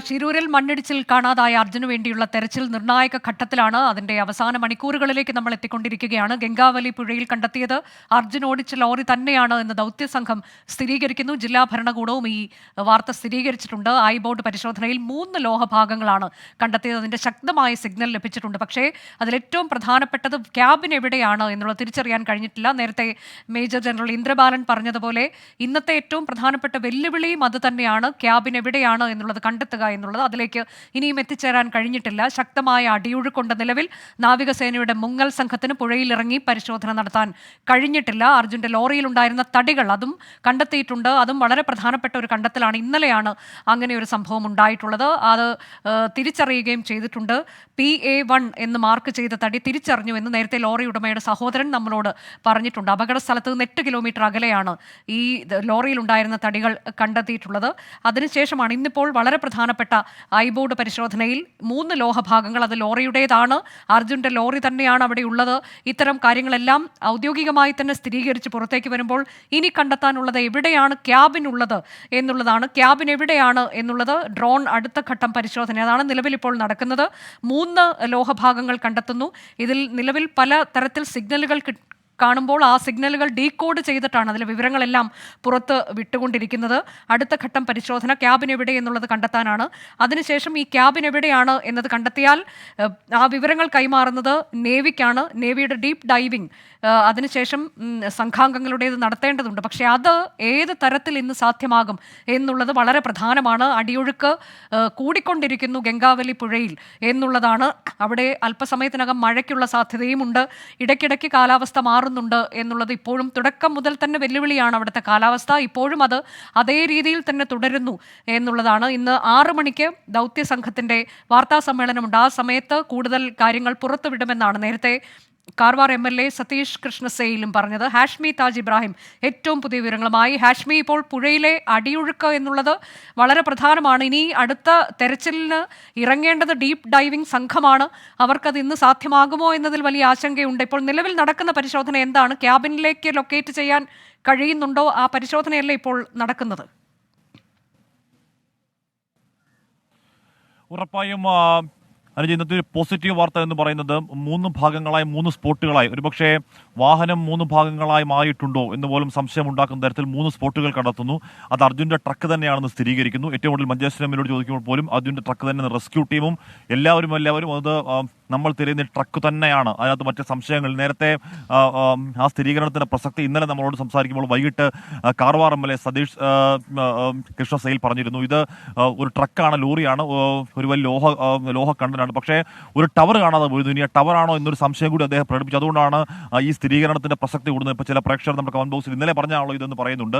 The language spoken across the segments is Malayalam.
ശിരൂരിൽ മണ്ണിടിച്ചിൽ കാണാതായ അർജുന് വേണ്ടിയുള്ള തെരച്ചിൽ നിർണായക ഘട്ടത്തിലാണ് അതിന്റെ അവസാന മണിക്കൂറുകളിലേക്ക് നമ്മൾ എത്തിക്കൊണ്ടിരിക്കുകയാണ്. ഗംഗാവലി പുഴയിൽ കണ്ടെത്തിയത് അർജുൻ ഓടിച്ച ലോറി തന്നെയാണ് എന്ന് ദൗത്യസംഘം സ്ഥിരീകരിക്കുന്നു. ജില്ലാ ഭരണകൂടവും ഈ വാർത്ത സ്ഥിരീകരിച്ചിട്ടുണ്ട്. ഐ ബോർഡ് പരിശോധനയിൽ മൂന്ന് ലോഹഭാഗങ്ങളാണ് കണ്ടെത്തിയത്. അതിന്റെ ശക്തമായ സിഗ്നൽ ലഭിച്ചിട്ടുണ്ട്. പക്ഷേ അതിലേറ്റവും പ്രധാനപ്പെട്ടത് ക്യാബിൻ എവിടെയാണ് എന്നുള്ളത് തിരിച്ചറിയാൻ കഴിഞ്ഞിട്ടില്ല. നേരത്തെ മേജർ ജനറൽ ഇന്ദ്രബാലൻ പറഞ്ഞതുപോലെ ഇന്നത്തെ ഏറ്റവും പ്രധാനപ്പെട്ട വെല്ലുവിളിയും അത് തന്നെയാണ്. ക്യാബിൻ എവിടെയാണ് എന്നുള്ളത് കണ്ടെത്തുക എന്നുള്ളത് അതിലേക്ക് ഇനിയും എത്തിച്ചേരാൻ കഴിഞ്ഞിട്ടില്ല. ശക്തമായ അടിയൊഴുക്കുണ്ട് നിലവിൽ. നാവികസേനയുടെ മുങ്ങൽ സംഘത്തിന് പുഴയിലിറങ്ങി പരിശോധന നടത്താൻ കഴിഞ്ഞിട്ടില്ല. അർജുന്റെ ലോറിയിലുണ്ടായിരുന്ന തടികൾ അതും കണ്ടെത്തിയിട്ടുണ്ട്. അതും വളരെ പ്രധാനപ്പെട്ട ഒരു കണ്ടെത്തലാണ് ഇന്നലെയാണ് അങ്ങനെ ഒരു സംഭവം ഉണ്ടായിട്ടുള്ളത്. അത് തിരിച്ചറിയുകയും ചെയ്തിട്ടുണ്ട്. പി എ വൺ എന്ന് മാർക്ക് ചെയ്ത തടി തിരിച്ചറിഞ്ഞു എന്ന് നേരത്തെ ലോറി ഉടമയുടെ സഹോദരൻ നമ്മളോട് പറഞ്ഞിട്ടുണ്ട്. അപകട സ്ഥലത്ത് നിന്ന് എട്ട് കിലോമീറ്റർ അകലെയാണ് ഈ ലോറിയിൽ ഉണ്ടായിരുന്ന തടികൾ കണ്ടെത്തിയിട്ടുള്ളത്. അതിനുശേഷമാണ് ഇന്നിപ്പോൾ വളരെ പ്രധാനപ്പെട്ട ഐബോർഡ് പരിശോധനയിൽ മൂന്ന് ലോഹഭാഗങ്ങൾ അത് ലോറിയുടേതാണ്. അർജുന്റെ ലോറി തന്നെയാണ് അവിടെ ഉള്ളത്. ഇത്തരം കാര്യങ്ങളെല്ലാം ഔദ്യോഗികമായി തന്നെ സ്ഥിരീകരിച്ച് പുറത്തേക്ക് വരുമ്പോൾ ഇനി കണ്ടെത്താനുള്ളത് എവിടെയാണ് ക്യാബിൻ ഉള്ളത് എന്നുള്ളതാണ്. ക്യാബിൻ എവിടെയാണ് എന്നുള്ളത് ഡ്രോൺ അടുത്ത ഘട്ടം പരിശോധന. അതാണ് നിലവിൽ ഇപ്പോൾ നടക്കുന്നത്. മൂന്ന് ലോഹഭാഗങ്ങൾ കണ്ടെത്തുന്നു. ഇതിൽ നിലവിൽ പല തരത്തിൽ സിഗ്നലുകൾ കാണുമ്പോൾ ആ സിഗ്നലുകൾ ഡീകോഡ് ചെയ്തിട്ടാണ് അതിലെ വിവരങ്ങളെല്ലാം പുറത്ത് വിട്ടുകൊണ്ടിരിക്കുന്നത്. അടുത്ത ഘട്ടം പരിശോധന. ക്യാബിൻ എവിടെ എന്നുള്ളത് കണ്ടെത്താനാണ്. അതിനുശേഷം ഈ ക്യാബിൻ എവിടെയാണ് എന്നത് കണ്ടെത്തിയാൽ ആ വിവരങ്ങൾ കൈമാറുന്നത് നേവിക്കാണ്. നേവിയുടെ ഡീപ്പ് ഡൈവിംഗ് അതിനുശേഷം സംഘാംഗങ്ങളുടേത് നടത്തേണ്ടതുണ്ട്. പക്ഷേ അത് ഏത് തരത്തിൽ ഇന്ന് സാധ്യമാകും എന്നുള്ളത് വളരെ പ്രധാനമാണ്. അടിയൊഴുക്ക് കൂടിക്കൊണ്ടിരിക്കുന്നു ഗംഗാവലി പുഴയിൽ എന്നുള്ളതാണ്. അവിടെ അല്പസമയത്തിനകം മഴയ്ക്കുള്ള സാധ്യതയുമുണ്ട്. ഇടയ്ക്കിടയ്ക്ക് കാലാവസ്ഥ മാറുന്നുണ്ട് എന്നുള്ളത് ഇപ്പോഴും തുടക്കം മുതൽ തന്നെ വെല്ലുവിളിയാണ് അവിടുത്തെ കാലാവസ്ഥ. ഇപ്പോഴും അത് അതേ രീതിയിൽ തന്നെ തുടരുന്നു എന്നുള്ളതാണ്. ഇന്ന് ആറ് മണിക്ക് ദൗത്യ സംഘത്തിന്റെ വാർത്താ സമ്മേളനമുണ്ട് ആ സമയത്ത് കൂടുതൽ കാര്യങ്ങൾ പുറത്തുവിടുമെന്നാണ് നേരത്തെ Karwar M L A Satish കൃഷ്ണസേയിലും പറഞ്ഞത് ഹാഷ്മി താജ് ഇബ്രാഹിം. ഏറ്റവും പുതിയ വിവരങ്ങളുമായി ഹാഷ്മി ഇപ്പോൾ പുഴയിലെ അടിയൊഴുക്ക് എന്നുള്ളത് വളരെ പ്രധാനമാണ്. ഇനി അടുത്ത തെരച്ചിലിന് ഇറങ്ങേണ്ടത് ഡീപ്പ് ഡൈവിംഗ് സംഘമാണ്. അവർക്കത് ഇന്ന് സാധ്യമാകുമോ എന്നതിൽ വലിയ ആശങ്കയുണ്ട്. ഇപ്പോൾ നിലവിൽ നടക്കുന്ന പരിശോധന എന്താണ്? ക്യാബിനിലേക്ക് ലൊക്കേറ്റ് ചെയ്യാൻ കഴിയുന്നുണ്ടോ? ആ പരിശോധനയല്ലേ ഇപ്പോൾ നടക്കുന്നത്. ഉറപ്പായും അനുജ ഇന്നത്തെ ഒരു പോസിറ്റീവ് വാർത്ത എന്ന് പറയുന്നത് മൂന്ന് ഭാഗങ്ങളായി മൂന്ന് സ്പോട്ടുകളായി. ഒരുപക്ഷെ വാഹനം മൂന്ന് ഭാഗങ്ങളായി മാറിയിട്ടുണ്ടോ എന്ന് പോലും സംശയം ഉണ്ടാക്കുന്ന തരത്തിൽ മൂന്ന് സ്പോട്ടുകൾ കണ്ടെത്തുന്നു. അത് അർജുന്റെ ട്രക്ക് തന്നെയാണെന്ന് സ്ഥിരീകരിക്കുന്നു. ഏറ്റവും കൂടുതൽ മഞ്ചേശ്വരം എന്നോട് ചോദിക്കുമ്പോൾ പോലും അർജുന്റെ ട്രക്ക് തന്നെ റെസ്ക്യൂ ടീമും എല്ലാവരും എല്ലാവരും അത് നമ്മൾ തിരയുന്ന ട്രക്ക് തന്നെയാണ്. അതിനകത്ത് മറ്റ് സംശയങ്ങൾ. നേരത്തെ ആ, സ്ഥിരീകരണത്തിന്റെ പ്രസക്തി ഇന്നലെ നമ്മളോട് സംസാരിക്കുമ്പോൾ വൈകിട്ട് കാർവാർ എം എൽ സതീഷ് ആ, ആ, ആ, കൃഷ്ണ സൈൽ പറഞ്ഞിരുന്നു. ഇത് ഒരു ട്രക്കാണ് ലോറിയാണ് ഒരു വലിയ ലോഹ ലോഹ കണ്ടനാണ് പക്ഷേ ഒരു ടവർ കാണാതെ പോയിരുന്നു. ഇനി ആ ടവർ ആണോ എന്നൊരു സംശയം കൂടി അദ്ദേഹം പ്രകടിപ്പിച്ചു. അതുകൊണ്ടാണ് ഈ സ്ഥിരീകരണത്തിന്റെ പ്രസക്തി കൂടുന്നത്. ഇപ്പോൾ ചില പ്രേക്ഷകർ നമ്മുടെ കമന്റ് ബോക്സിൽ ഇന്നലെ പറഞ്ഞാണല്ലോ ഇതെന്ന് പറയുന്നുണ്ട്.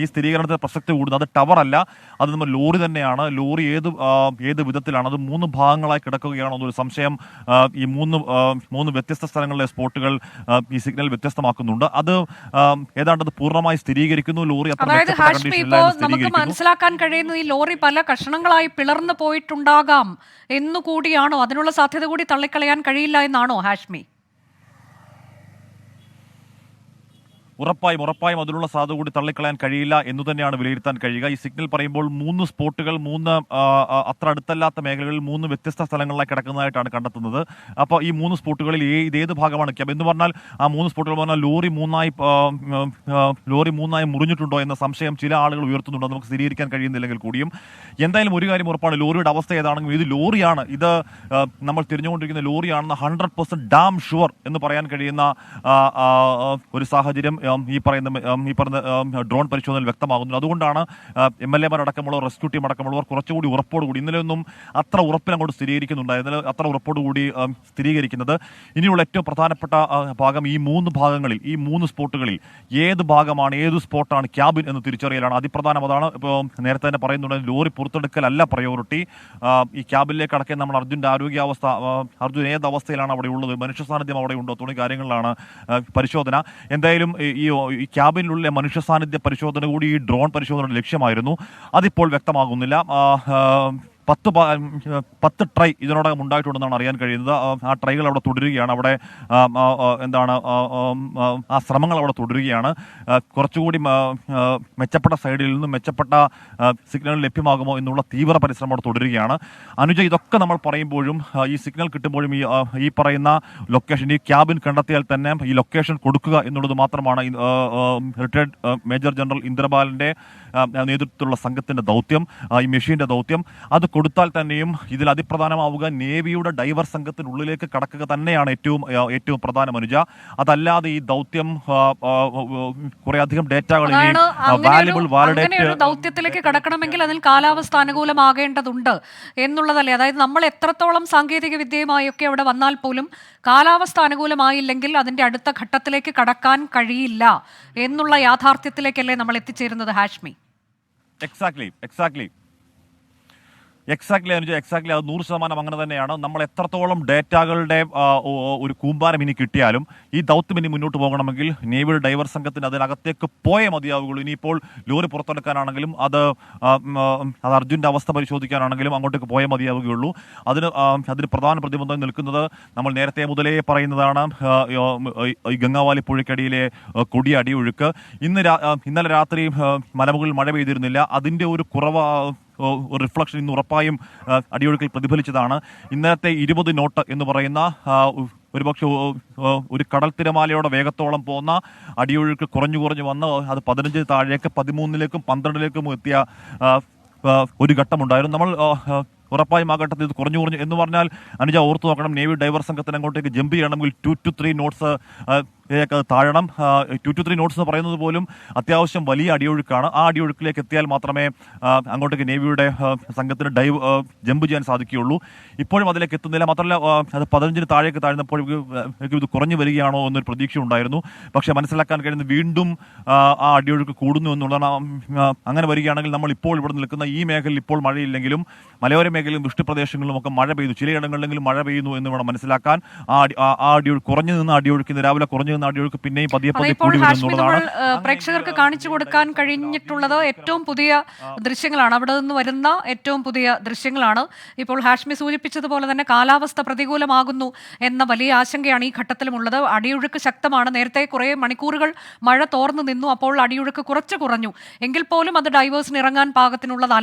ഈ സ്ഥിരീകരണത്തിന്റെ പ്രസക്തി കൂടുന്നത് അത് ടവർ അല്ല അത് നമ്മൾ ലോറി തന്നെയാണ്. ലോറി ഏത് ഏത് വിധത്തിലാണ്? അത് മൂന്ന് ഭാഗങ്ങളായി കിടക്കുകയാണോ എന്നൊരു സംശയം ഈ മൂന്ന് മൂന്ന് വ്യത്യസ്ത സ്ഥലങ്ങളിലെ സ്പോട്ടുകൾ ഈ സിഗ്നൽ വ്യത്യസ്തമാക്കുന്നുണ്ട്. അത് ഏതാണ്ട് അത് പൂർണമായി സ്ഥിരീകരിക്കുന്നു. ലോറി അതായത് ഹാഷ്മി ഇപ്പോൾ നമുക്ക് മനസ്സിലാക്കാൻ കഴിയുന്നു ഈ ലോറി പല കഷണങ്ങളായി പിളർന്നു പോയിട്ടുണ്ടാകാം എന്നുകൂടിയാണോ? അതിനുള്ള സാധ്യത കൂടി തള്ളിക്കളയാൻ കഴിയില്ല എന്നാണോ ഹാഷ്മി? ഉറപ്പായും ഉറപ്പായും അതിനുള്ള സാധ്യത കൂടി തള്ളിക്കളയാൻ കഴിയില്ല എന്ന് തന്നെയാണ് വിലയിരുത്താൻ കഴിയുക. ഈ സിഗ്നൽ പറയുമ്പോൾ മൂന്ന് സ്പോട്ടുകൾ മൂന്ന് അത്ര അടുത്തല്ലാത്ത മേഖലകളിൽ മൂന്ന് വ്യത്യസ്ത സ്ഥലങ്ങളിലേക്ക് കിടക്കുന്നതായിട്ടാണ് കണ്ടെത്തുന്നത്. അപ്പോൾ ഈ മൂന്ന് സ്പോട്ടുകളിൽ ഏ- ഇത് ഏത് ഭാഗമാണ് ക്യാബ്? എന്ന് പറഞ്ഞാൽ ആ മൂന്ന് സ്പോട്ടുകൾ പറഞ്ഞാൽ ലോറി മൂന്നായി ലോറി മൂന്നായി മുറിഞ്ഞിട്ടുണ്ടോ എന്ന സംശയം ചില ആളുകൾ ഉയർത്തുന്നുണ്ടോ. നമുക്ക് സ്ഥിരീകരിക്കാൻ കഴിയുന്നില്ലെങ്കിൽ കൂടിയും. എന്തായാലും ഒരു കാര്യം ഉറപ്പാണ് ലോറിയുടെ അവസ്ഥ ഏതാണെങ്കിലും ഇത് ലോറിയാണ്. ഇത് നമ്മൾ തിരിഞ്ഞുകൊണ്ടിരിക്കുന്ന ലോറിയാണെന്ന് ഹൺഡ്രഡ് പെർസെന്റ് ഡാം ഷുവർ എന്ന് പറയാൻ കഴിയുന്ന ഒരു സാഹചര്യം ഈ പറയുന്ന ഈ പറഞ്ഞ ഡ്രോൺ പരിശോധനയിൽ വ്യക്തമാകുന്നു അതുകൊണ്ടാണ് എം എൽ എമാർ അടക്കമുള്ളവർ റെസ്ക്യൂ ടീം അടക്കമുള്ളവർ കുറച്ചുകൂടി ഉറപ്പോടുകൂടി ഇന്നലെ ഒന്നും അത്ര ഉറപ്പിൽ അങ്ങോട്ട് സ്ഥിരീകരിക്കുന്നുണ്ട് ഇന്നലെ അത്ര ഉറപ്പോടുകൂടി കൂടി സ്ഥിരീകരിക്കുന്നത്. ഇനിയുള്ള ഏറ്റവും പ്രധാനപ്പെട്ട ഭാഗം ഈ മൂന്ന് ഭാഗങ്ങളിൽ ഈ മൂന്ന് സ്പോട്ടുകളിൽ ഏത് ഭാഗമാണ് ഏത് സ്പോട്ടാണ് ക്യാബിൻ എന്ന് തിരിച്ചറിയലാണ് അതിപ്രധാനം. അതാണ് ഇപ്പോൾ നേരത്തെ തന്നെ പറയുന്നുണ്ട് ലോറി പുറത്തെടുക്കലല്ല പ്രയോറിറ്റി. ഈ ക്യാബിനിലേക്ക് അടക്കം നമ്മൾ അർജുന്റെ ആരോഗ്യാവസ്ഥ അർജുൻ ഏത് അവസ്ഥയിലാണ് അവിടെ ഉള്ളത് മനുഷ്യ സാന്നിധ്യം അവിടെ ഉണ്ടോ തുടങ്ങിയ കാര്യങ്ങളിലാണ് പരിശോധന. എന്തായാലും ഈ- ക്യാബിനുള്ളിലെ മനുഷ്യ സാന്നിധ്യ പരിശോധന കൂടി ഈ ഡ്രോൺ പരിശോധനയുടെ ലക്ഷ്യമായിരുന്നു. അതിപ്പോൾ വ്യക്തമാകുന്നില്ല. പത്ത് പത്ത് ട്രൈ ഇതിനോടകം ഉണ്ടായിട്ടുണ്ടെന്നാണ് അറിയാൻ കഴിയുന്നത്. ആ, ട്രൈകൾ അവിടെ തുടരുകയാണ്. അവിടെ എന്താണ് ആ, ശ്രമങ്ങൾ അവിടെ തുടരുകയാണ്. കുറച്ചുകൂടി മെച്ചപ്പെട്ട സൈഡിൽ നിന്നും മെച്ചപ്പെട്ട സിഗ്നൽ ലഭ്യമാകുമോ എന്നുള്ള തീവ്ര പരിശ്രമം അവിടെ തുടരുകയാണ്. അനുജ ഇതൊക്കെ നമ്മൾ പറയുമ്പോഴും ഈ സിഗ്നൽ കിട്ടുമ്പോഴും ഈ ഈ പറയുന്ന ലൊക്കേഷൻ ഈ ക്യാബിൻ കണ്ടെത്തിയാൽ തന്നെ ഈ ലൊക്കേഷൻ കൊടുക്കുക എന്നുള്ളത് മാത്രമാണ് റിട്ടയർഡ് മേജർ ജനറൽ ഇന്ദ്രബാലിന്റെ നേതൃത്വത്തിലുള്ള സംഘത്തിന്റെ ദൗത്യം ഈ മെഷീന്റെ ദൗത്യം. അത് കൊടുത്താൽ തന്നെയും ഇതിൽ അതിപ്രധാനമാവുക നേവിയുടെ ഡൈവർ സംഘത്തിനുള്ളിലേക്ക് കടക്കുക തന്നെയാണ് ഏറ്റവും ഏറ്റവും പ്രധാനം അനുജ. അതല്ലാതെ ഈ ദൗത്യം കുറെ അധികം ഡേറ്റകൾ വാല്യുബിൾ വാലിഡേറ്റ് ദൗത്യത്തിലേക്ക് കടക്കണമെങ്കിൽ അതിൽ കാലാവസ്ഥ അനുകൂലമാകേണ്ടതുണ്ട് എന്നുള്ളതല്ലേ. അതായത് നമ്മൾ എത്രത്തോളം സാങ്കേതിക വിദ്യയുമായൊക്കെ അവിടെ വന്നാൽ പോലും കാലാവസ്ഥ അനുകൂലമായില്ലെങ്കിൽ അതിന്റെ അടുത്ത ഘട്ടത്തിലേക്ക് കടക്കാൻ കഴിയില്ല എന്നുള്ള യാഥാർത്ഥ്യത്തിലേക്കല്ലേ നമ്മൾ എത്തിച്ചേരുന്നത് Hashmi? Exactly exactly exactly Anuja exactly അത് നൂറ് ശതമാനം അങ്ങനെ തന്നെയാണ്. നമ്മൾ എത്രത്തോളം ഡേറ്റകളുടെ ഒരു കൂമ്പാരം ഇനി കിട്ടിയാലും ഈ ദൗത്യം ഇനി മുന്നോട്ട് പോകണമെങ്കിൽ നേവിയുടെ ഡൈവർ സംഘത്തിന് അതിനകത്തേക്ക് പോയേ മതിയാവുകയുള്ളൂ. ഇനിയിപ്പോൾ ലോറി പുറത്തെടുക്കാനാണെങ്കിലും അത് അത് അർജുന്റെ അവസ്ഥ പരിശോധിക്കാനാണെങ്കിലും അങ്ങോട്ടേക്ക് പോയേ മതിയാവുകയുള്ളൂ. അതിന് അതിന് പ്രധാന പ്രതിബന്ധം നിൽക്കുന്നത് നമ്മൾ നേരത്തെ മുതലേ പറയുന്നതാണ് ഈ- ഗംഗാവാലി പുഴയ്ക്കടിയിലെ കൊടിയ അടിയൊഴുക്ക്. ഇന്ന് ഇന്നലെ രാത്രി മലമുകളിൽ മഴ പെയ്തിരുന്നില്ല. അതിന്റെ ഒരു കുറവ് റിഫ്ലക്ഷൻ ഇന്ന് ഉറപ്പായും അടിയൊഴുക്കിൽ പ്രതിഫലിച്ചതാണ്. ഇന്നത്തെ ഇരുപത് നോട്ട് എന്ന് പറയുന്ന ഒരുപക്ഷെ ഒരു കടൽ തിരമാലയുടെ വേഗത്തോളം പോകുന്ന അടിയൊഴുക്ക് കുറഞ്ഞു കുറഞ്ഞു വന്ന് അത് പതിനഞ്ച് താഴേക്ക് പതിമൂന്നിലേക്കും പന്ത്രണ്ടിലേക്കും എത്തിയ ഒരു ഘട്ടമുണ്ടായിരുന്നു. നമ്മൾ ഉറപ്പായും ആ ഘട്ടത്തിൽ ഇത് കുറഞ്ഞു കുറഞ്ഞു എന്ന് പറഞ്ഞാൽ അനുജ ഓർത്തു നോക്കണം നേവി ഡൈവർ സംഘത്തിന് അങ്ങോട്ടേക്ക് ജമ്പ് ചെയ്യണമെങ്കിൽ ടു ടു ത്രീ നോട്ട്സ് അത് താഴണം. ടു ടു ത്രീ നോട്ട്സ് എന്ന് പറയുന്നത് പോലും അത്യാവശ്യം വലിയ അടിയൊഴുക്കാണ്. ആ അടിയൊഴുക്കിലേക്ക് എത്തിയാൽ മാത്രമേ അങ്ങോട്ടേക്ക് നേവിയുടെ സംഘത്തിന് ഡൈവ് ജമ്പ് ചെയ്യാൻ സാധിക്കുകയുള്ളൂ. ഇപ്പോഴും അതിലേക്ക് എത്തുന്നില്ല. മാത്രമല്ല അത് പതിനഞ്ചിന് താഴേക്ക് താഴ്ന്നപ്പോഴേക്കും ഇത് കുറഞ്ഞു വരികയാണോ എന്നൊരു പ്രതീക്ഷ ഉണ്ടായിരുന്നു. പക്ഷേ മനസ്സിലാക്കാൻ കഴിയുന്നത് വീണ്ടും ആ, അടിയൊഴുക്ക് കൂടുന്നു എന്നുള്ളതാണ്. അങ്ങനെ വരികയാണെങ്കിൽ നമ്മൾ ഇപ്പോൾ ഇവിടെ നിൽക്കുന്ന ഈ മേഖലയിൽ ഇപ്പോൾ മഴയില്ലെങ്കിലും മലയോര മേഖലയിലും വൃഷ്ടിപ്രദേശങ്ങളിലും ഒക്കെ മഴ പെയ്തു. ചിലയിടങ്ങളിലെങ്കിലും മഴ പെയ്യുന്നു എന്ന് വേണം മനസ്സിലാക്കാൻ. ആ ആ- അടിയൊഴു കുറഞ്ഞു നിന്ന് അടിയൊഴുക്കുന്ന രാവിലെ കുറഞ്ഞു അടിയൊഴുക്ക് പിന്നെയും പതിയെ പതിയെ ഇപ്പോൾ കൂടി വരുന്നുള്ളതാണ് പ്രേക്ഷകർക്ക് കാണിച്ചു കൊടുക്കാൻ കഴിഞ്ഞിട്ടുള്ളത് ഏറ്റവും പുതിയ ദൃശ്യങ്ങളാണ്. അവിടെ നിന്ന് വരുന്ന ഏറ്റവും പുതിയ ദൃശ്യങ്ങളാണ്. ഇപ്പോൾ ഹാഷ്മി സൂചിപ്പിച്ചതുപോലെ തന്നെ കാലാവസ്ഥ പ്രതികൂലമാകുന്നു എന്ന വലിയ ആശങ്കയാണ് ഈ ഘട്ടത്തിലുമുള്ളത്. അടിയൊഴുക്ക് ശക്തമാണ്. നേരത്തെ കുറേ മണിക്കൂറുകൾ മഴ തോർന്നു നിന്നു. അപ്പോൾ അടിയൊഴുക്ക് കുറച്ച് കുറഞ്ഞു. എങ്കിൽ പോലും അത് ഡൈവേഴ്സിന് ഇറങ്ങാൻ പാകത്തിനുള്ളതല്ല.